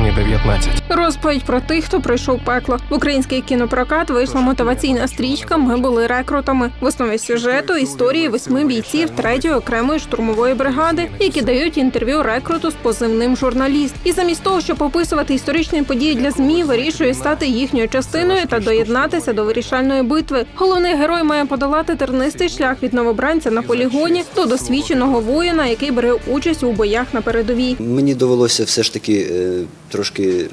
мені 19. Розповідь про тих, хто пройшов пекло. В український кінопрокат вийшла мотиваційна стрічка Ми були рекрутами. В основі сюжету історії восьми бійців третьої окремої штурмової бригади, які дають інтерв'ю рекруту з позивним журналіст. І замість того, щоб описувати історичні події для змі, вирішує стати їхньою частиною та доєднатися до вирішальної битви. Головний герой має подолати тернистий шлях від новобранця на полігоні до досвідченого воїна, який бере участь у боях на передовій. Мені довелося все ж таки е, трошки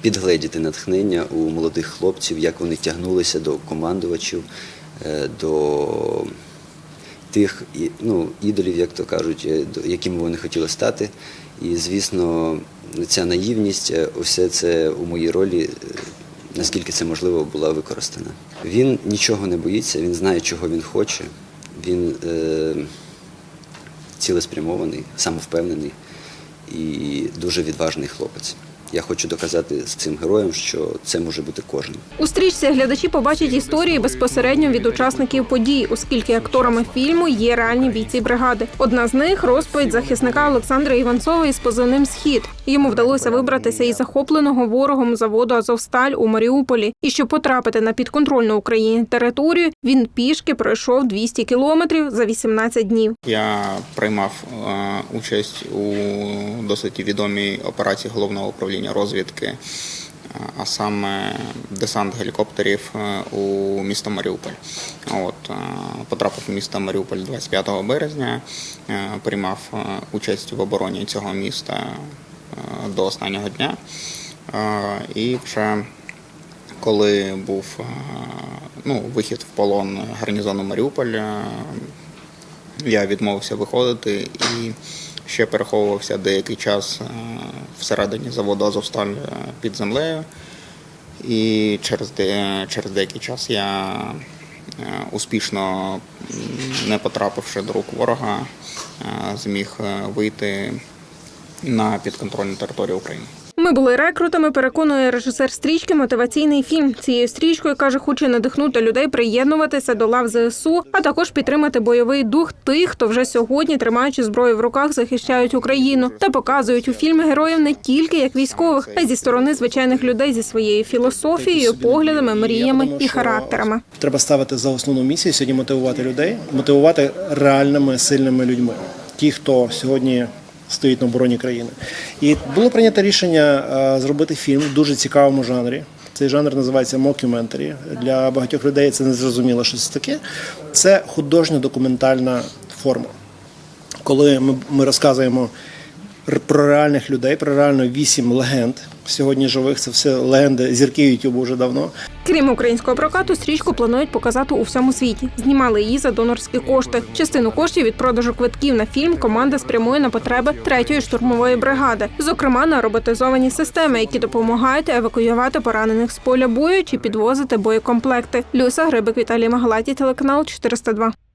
підгледіти натхнення у молодих хлопців, як вони тягнулися до командувачів, е, до тих ну, ідолів, як то кажуть, е, якими вони хотіли стати. І, звісно, ця наївність, е, усе це у моїй ролі, наскільки це можливо, була використана. Він нічого не боїться, він знає, чого він хоче. Він е, цілеспрямований, самовпевнений і дуже відважний хлопець. Я хочу доказати з цим героєм, що це може бути кожен. У стрічці глядачі побачать історії безпосередньо від учасників подій, оскільки акторами фільму є реальні бійці бригади. Одна з них розповідь захисника Олександра Іванцова із позивним Схід. Йому вдалося вибратися із захопленого ворогом заводу Азовсталь у Маріуполі. І щоб потрапити на підконтрольну Україні територію, він пішки пройшов 200 кілометрів за 18 днів. Я приймав е, участь у досить відомій операції головного управління розвідки, е, а саме десант гелікоптерів е, у місто Маріуполь. От е, потрапив в місто Маріуполь 25 березня, приймав участь в обороні цього міста до останнього дня. І вже коли був ну, вихід в полон гарнізону Маріуполь, я відмовився виходити і ще переховувався деякий час е, всередині заводу Азовсталь е, під землею. І через, де, через деякий час я е, успішно, не потрапивши до рук ворога, зміг вийти на підконтрольну територію України. Ми були рекрутами. Переконує режисер стрічки мотиваційний фільм. Цією стрічкою каже, хоче надихнути людей приєднуватися до лав ЗСУ, а також підтримати бойовий дух тих, хто вже сьогодні, тримаючи зброю в руках, захищають Україну та показують у фільмі героїв не тільки як військових, а й зі сторони звичайних людей зі своєю філософією, поглядами, мріями і характерами. Треба ставити за основну місію сьогодні мотивувати людей, мотивувати реальними сильними людьми, ті, хто сьогодні стоїть на обороні країни. І було прийнято рішення е, зробити фільм в дуже цікавому жанрі. Цей жанр називається мокюментарі. Для багатьох людей це не зрозуміло, що це таке. Це художньо-документальна форма. Коли ми, розказуємо про реальних людей, про реально вісім легенд сьогодні живих, це все легенди зірки Ютубу вже давно. Крім українського прокату, стрічку планують показати у всьому світі. Знімали її за донорські кошти. Частину коштів від продажу квитків на фільм команда спрямує на потреби третьої штурмової бригади, зокрема на роботизовані системи, які допомагають евакуювати поранених з поля бою чи підвозити боєкомплекти. Люся Грибик Віталій Магалаті, телеканал 402.